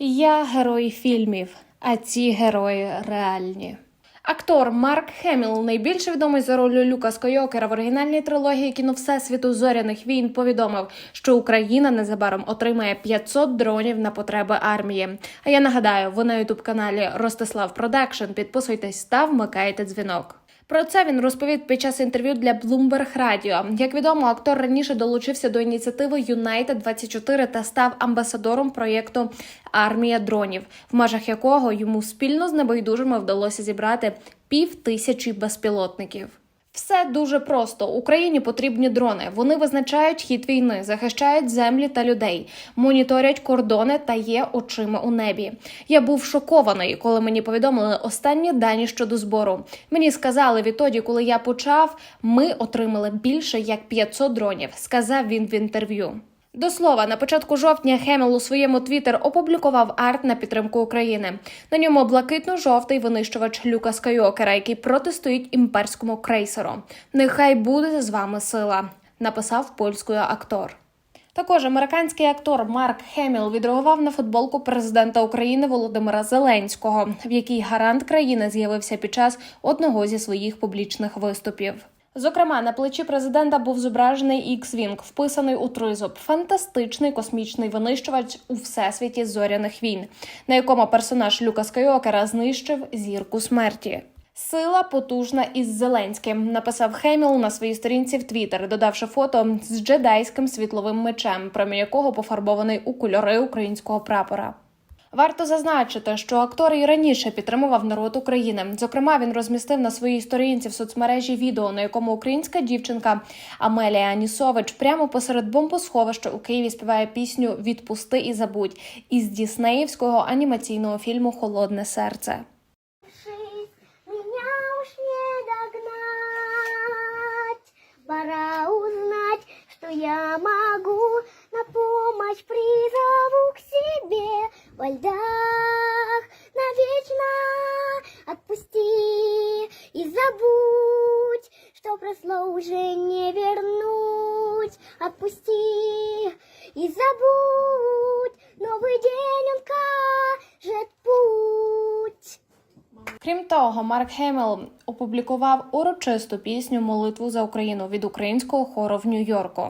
Я герой фільмів, а ці герої реальні. Актор Марк Хеміл, найбільш відомий за ролью Люка Скойокера в оригінальній трилогії кіно Всесвіту зоряних війн, повідомив, що Україна незабаром отримає 500 дронів на потреби армії. А я нагадаю, ви на ютуб каналі Ростислав Продакшн. Підписуйтесь та вмикайте дзвінок. Про це він розповів під час інтерв'ю для Bloomberg Radio. Як відомо, актор раніше долучився до ініціативи United 24 та став амбасадором проєкту Армія дронів, в межах якого йому спільно з небайдужими вдалося зібрати пів тисячі безпілотників. Все дуже просто. Україні потрібні дрони. Вони визначають хід війни, захищають землі та людей, моніторять кордони та є очима у небі. Я був шокований, коли мені повідомили останні дані щодо збору. Мені сказали відтоді, коли я почав, ми отримали більше як 500 дронів. Сказав він в інтерв'ю. До слова, на початку жовтня Хемел у своєму твіттер опублікував арт на підтримку України. На ньому блакитно-жовтий винищувач Люка Скайокера, який протистоїть імперському крейсеру. Нехай буде з вами сила, написав польською актор. Також американський актор Марк Хеміл відреагував на футболку президента України Володимира Зеленського, в якій гарант країни з'явився під час одного зі своїх публічних виступів. Зокрема, на плечі президента був зображений X-Wing, вписаний у тризуб, фантастичний космічний винищувач у всесвіті зоряних війн, на якому персонаж Люка Скайокера знищив зірку смерті. Сила потужна із Зеленським, написав Хеміл на своїй сторінці в Твіттер, додавши фото з джедайським світловим мечем, промінь якого пофарбований у кольори українського прапора. Варто зазначити, що актор і раніше підтримував народ України. Зокрема, він розмістив на своїй сторінці в соцмережі відео, на якому українська дівчинка Амелія Анісович прямо посеред бомбосховища у Києві співає пісню Відпусти і забудь із діснеївського анімаційного фільму Холодне серце. Крім того, Марк Хемел опублікував урочисту пісню Молитву за Україну від українського хору в Нью-Йорку.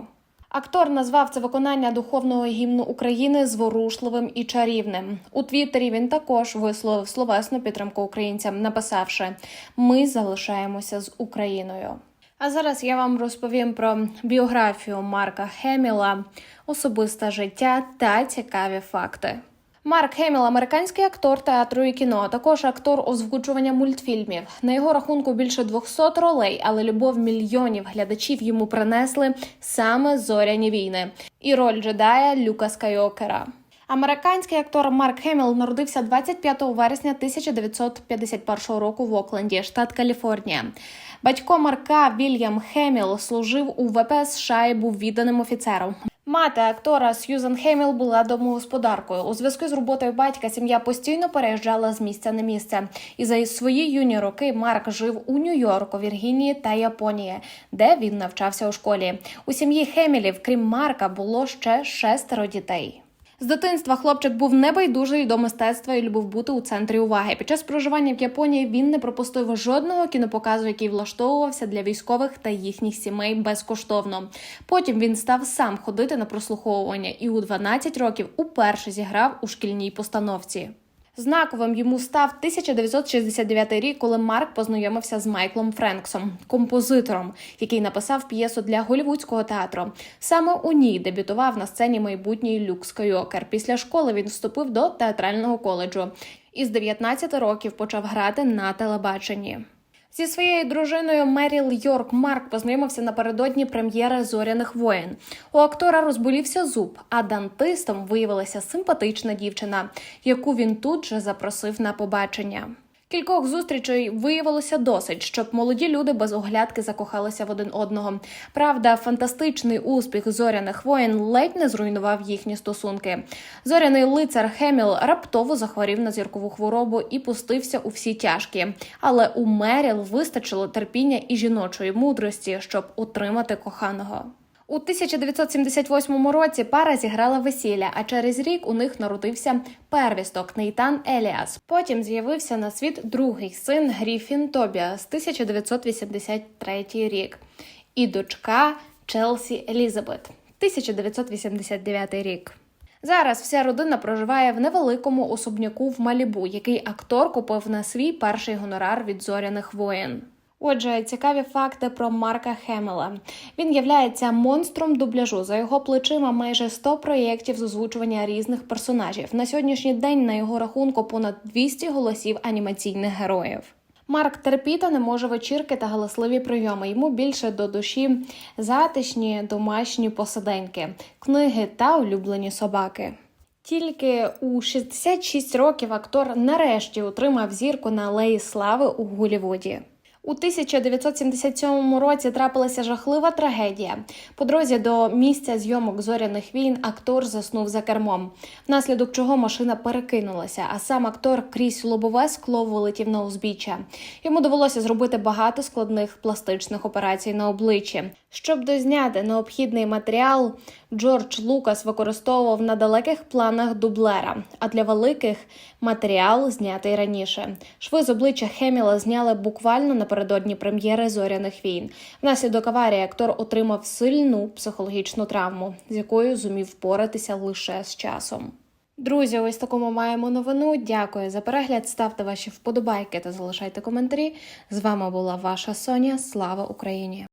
Актор назвав це виконання духовного гімну України зворушливим і чарівним. У Твіттері він також висловив словесну підтримку українцям, написавши: Ми залишаємося з Україною. А зараз я вам розповім про біографію Марка Хеміла, особисте життя та цікаві факти. Марк Хеміл – американський актор театру і кіно, а також актор озвучування мультфільмів. На його рахунку більше 200 ролей, але любов мільйонів глядачів йому принесли саме зоряні війни і роль джедая Люка Скайокера. Американський актор Марк Хеміл народився 25 вересня 1951 року в Окленді, штат Каліфорнія. Батько Марка Вільям Хеміл служив у ВП США і був відданим офіцером. Мати актора Сьюзан Хеміл була домогосподаркою. У зв'язку з роботою батька сім'я постійно переїжджала з місця на місце. І за свої юні роки Марк жив у Нью-Йорку, Віргінії та Японії, де він навчався у школі. У сім'ї Хемілів, крім Марка, було ще шестеро дітей. З дитинства хлопчик був небайдужий до мистецтва і любив бути у центрі уваги. Під час проживання в Японії він не пропустив жодного кінопоказу, який влаштовувався для військових та їхніх сімей безкоштовно. Потім він став сам ходити на прослуховування і у 12 років уперше зіграв у шкільній постановці. Знаковим йому став 1969 рік, коли Марк познайомився з Майклом Френксом, композитором, який написав п'єсу для голівудського театру. Саме у ній дебютував на сцені майбутній Люк Скайокер. Після школи він вступив до театрального коледжу і з 19 років почав грати на телебаченні. Зі своєю дружиною Меріл Йорк Марк познайомився напередодні прем'єри зоряних воєн. У актора розболівся зуб, а дантистом виявилася симпатична дівчина, яку він тут же запросив на побачення. Кількох зустрічей виявилося досить, щоб молоді люди без оглядки закохалися в один одного. Правда, фантастичний успіх зоряних воєн ледь не зруйнував їхні стосунки. Зоряний лицар Хеміл раптово захворів на зіркову хворобу і пустився у всі тяжкі. Але у Меріл вистачило терпіння і жіночої мудрості, щоб утримати коханого. У 1978 році пара зіграла весілля, а через рік у них народився первісток Нейтан Еліас. Потім з'явився на світ другий син Гріфін Тобіас 1983 рік і дочка Челсі Елізабет 1989 рік. Зараз вся родина проживає в невеликому особняку в Малібу, який актор купив на свій перший гонорар від зоряних воєн. Отже, цікаві факти про Марка Хемела. Він являється монстром дубляжу. За його плечима майже 100 проєктів з озвучування різних персонажів. На сьогоднішній день на його рахунку понад 200 голосів анімаційних героїв. Марк терпіти не може вечірки та галасливі прийоми. Йому більше до душі затишні домашні посиденьки, книги та улюблені собаки. Тільки у 66 років актор нарешті отримав зірку на алеї слави у Голлівуді. У 1977 році трапилася жахлива трагедія. По дорозі до місця зйомок зоряних війн актор заснув за кермом, внаслідок чого машина перекинулася, а сам актор крізь лобове скло вилетів на узбіччя. Йому довелося зробити багато складних пластичних операцій на обличчі. Щоб дозняти необхідний матеріал, Джордж Лукас використовував на далеких планах дублера, а для великих матеріал знятий раніше. Шви з обличчя Хеміла зняли буквально напередодні прем'єри зоряних війн. Внаслідок аварії актор отримав сильну психологічну травму, з якою зумів впоратися лише з часом. Друзі, ось такому маємо новину. Дякую за перегляд. Ставте ваші вподобайки та залишайте коментарі. З вами була ваша Соня. Слава Україні!